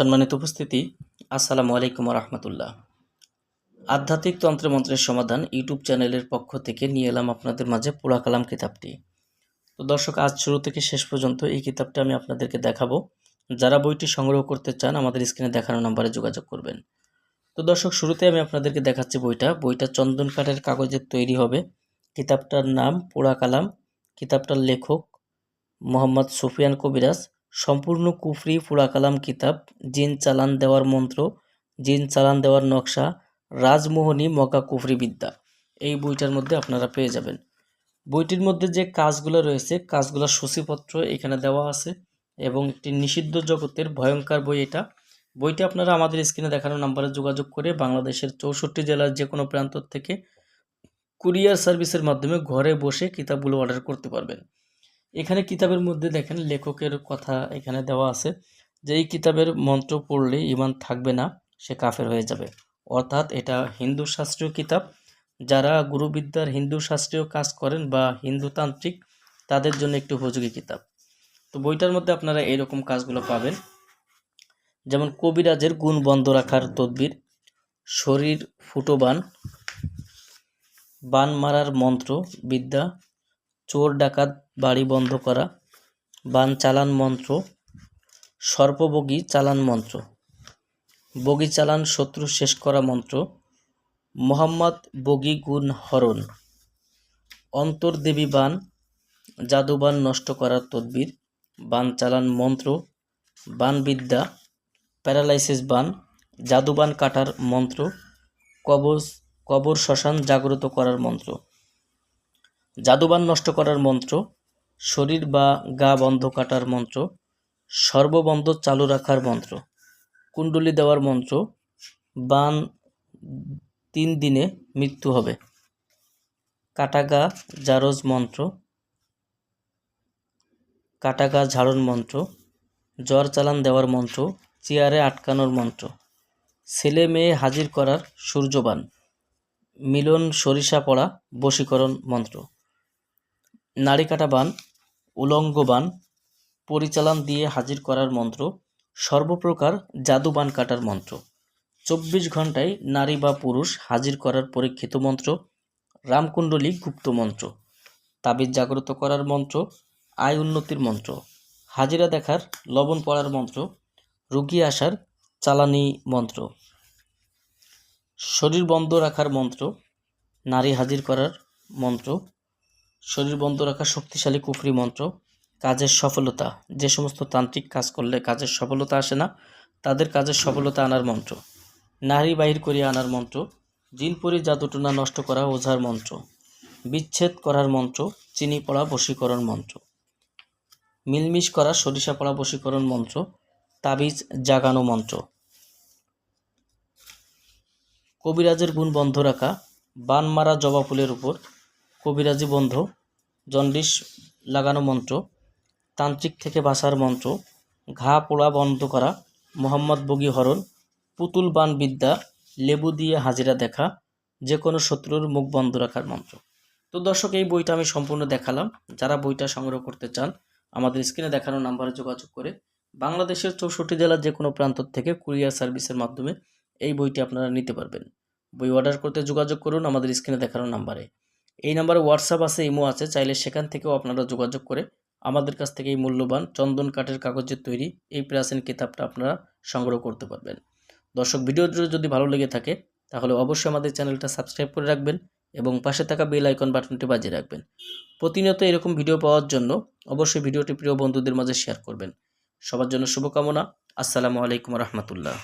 সম্মানিত উপস্থিতি, আসসালামু আলাইকুম রহমতুল্লাহ আধ্যাত্মিক তন্ত্র মন্ত্রের সমাধান ইউটিউব চ্যানেলের পক্ষ থেকে নিয়ে এলাম আপনাদের মাঝে পোড়া কালাম কিতাবটি। তো দর্শক, আজ শুরু থেকে শেষ পর্যন্ত এই কিতাবটা আমি আপনাদেরকে দেখাবো। যারা বইটি সংগ্রহ করতে চান, আমাদের স্ক্রিনে দেখানো নাম্বারে যোগাযোগ করবেন। তো দর্শক, শুরুতে আমি আপনাদেরকে দেখাচ্ছি বইটা। বইটা চন্দন কাঠের কাগজের তৈরি হবে। কিতাবটার নাম পোড়া কালাম। কিতাবটার লেখক মোহাম্মদ সুফিয়ান কবিরাজ। সম্পূর্ণ কুফরি পোড়া কালাম কিতাব, জিন চালান দেওয়ার মন্ত্র, জিন চালান দেওয়ার নকশা, রাজমোহনী মকা কুফরি বিদ্যা। এই বইটার মধ্যে আপনারা পেয়ে যাবেন। বইটির মধ্যে যে কাজগুলো রয়েছে কাজগুলোর সূচিপত্র এখানে দেওয়া আছে এবং একটি নিষিদ্ধ জগতের ভয়ঙ্কর বই এটা। বইটি আপনারা আমাদের স্ক্রিনে দেখানো নাম্বারে যোগাযোগ করে বাংলাদেশের চৌষট্টি জেলার যে কোনো প্রান্ত থেকে কুরিয়ার সার্ভিসের মাধ্যমে ঘরে বসে কিতাবগুলো অর্ডার করতে পারবেন। এখানে কিতাবের মধ্যে দেখেন লেখকের কথা এখানে দেওয়া আছে যে, এই কিতাবের মন্ত্র পড়লে ইমান থাকবে না, সে কাফের হয়ে যাবে। অর্থাৎ এটা হিন্দু শাস্ত্রীয় কিতাব। যারা গুরুবিদ্যার হিন্দু শাস্ত্রীয় কাজ করেন বা হিন্দুতান্ত্রিক তাদের জন্য একটি উপযোগী কিতাব। তো বইটার মধ্যে আপনারা এরকম কাজগুলো পাবেন। যেমন কবিরাজের গুণ বন্ধ রাখার তদবির, শরীর ফুটোবান বান মারার মন্ত্র, বিদ্যা চোর ডাকাত বাড়ি বন্ধ করা, বান চালান মন্ত্র, সর্পবগী চালান মন্ত্র, বগি চালান শত্রু শেষ করা মন্ত্র, মোহাম্মদ বগি গুণ হরণ, অন্তর্দেবী বান জাদুবান নষ্ট করার তদবির, বান চালান মন্ত্র, বান বিদ্যা, প্যারালাইসিস বান, জাদুবান কাটার মন্ত্র, কবজ, কবর শ্মশান জাগ্রত করার মন্ত্র। জাদুবান নষ্ট করার মন্ত্র, শরীর বা গা বন্ধ কাটার মন্ত্র, সর্ববন্ধ চালু রাখার মন্ত্র, কুণ্ডলি দেওয়ার মন্ত্র, বান তিন দিনে মৃত্যু হবে। কাটাগা জারজ মন্ত্র কাটাগা ঝাড়ন মন্ত্র, জ্বর চালান দেওয়ার মন্ত্র, চেয়ারে আটকানোর মন্ত্র, ছেলে মেয়ে হাজির করার সূর্যবান, মিলন সরিষা পড়া বশীকরণ মন্ত্র। নারী কাটা বান, উলঙ্গ বান, পরিচালন দিয়ে হাজির করার মন্ত্র, সর্বপ্রকার জাদুবান কাটার মন্ত্র। চব্বিশ ঘন্টায় নারী বা পুরুষ হাজির করার পরীক্ষিত মন্ত্র, রামকুণ্ডলী গুপ্ত মন্ত্র। তাবিজ জাগ্রত করার মন্ত্র, আয় উন্নতির মন্ত্র। হাজিরা দেখার, লবণ পড়ার মন্ত্র, রুগী আসার চালানি মন্ত্র। শরীর বন্ধ রাখার মন্ত্র, নারী হাজির করার মন্ত্র শরীর বন্ধ রাখার শক্তিশালী কুফরি মন্ত্র, কাজের সফলতা। যে সমস্ত তান্ত্রিক কাজ করলে কাজের সফলতা আসে না, তাদের কাজের সফলতা আনার মন্ত্র। নারী বাহির করিয়া আনার মন্ত্র জিনপুরি জাদুটনা নষ্ট করা ওঝার মন্ত্র। বিচ্ছেদ করার মন্ত্র, চিনি পড়া বশীকরণ মন্ত্র। মিলমিশ করা সরিষা পড়া বশীকরণ মন্ত্র, তাবিজ জাগানো মন্ত্র। কবিরাজের গুণ বন্ধ রাখা, বান মারা জবা ফুলের উপর কবিরাজি বন্ধ, জন্ডিস লাগানো মন্ত্র, তান্ত্রিক থেকে বাঁচার মন্ত্র, ঘা পোড়া বন্ধ করা, মোহাম্মদ বগি হরণ, পুতুল বান বিদ্যা, লেবু দিয়ে হাজিরা দেখা, যে কোনো শত্রুর মুখ বন্ধ রাখার মন্ত্র। তো দর্শক, এই বইটা আমি সম্পূর্ণ দেখালাম। যারা বইটা সংগ্রহ করতে চান, আমাদের স্ক্রিনে দেখানো নাম্বারে যোগাযোগ করে বাংলাদেশের চৌষট্টি জেলার যে কোনো প্রান্ত থেকে কুরিয়ার সার্ভিসের মাধ্যমে এই বইটি আপনারা নিতে পারবেন। বই অর্ডার করতে যোগাযোগ করুন আমাদের স্ক্রিনে দেখানো নাম্বারে। এই নাম্বারে হোয়াটসঅ্যাপ আছে ইমো আছে, চাইলে সেখান থেকেও আপনারা যোগাযোগ করে আমাদের কাছ থেকে এই মূল্যবান চন্দন কাঠের কাগজের তৈরি এই প্রাচীন কিতাবটা আপনারা সংগ্রহ করতে পারবেন। দর্শক, ভিডিওটি যদি ভালো লেগে থাকে, তাহলে অবশ্যই আমাদের চ্যানেলটা সাবস্ক্রাইব করে রাখবেন এবং পাশে থাকা বেল আইকন বাটনটি বাজিয়ে রাখবেন। প্রতিনিয়ত এরকম ভিডিও পাওয়ার জন্য অবশ্যই ভিডিওটি প্রিয় বন্ধুদের মাঝে শেয়ার করবেন। সবার জন্য শুভকামনা। আসসালামু আলাইকুম রহমতুল্লাহ।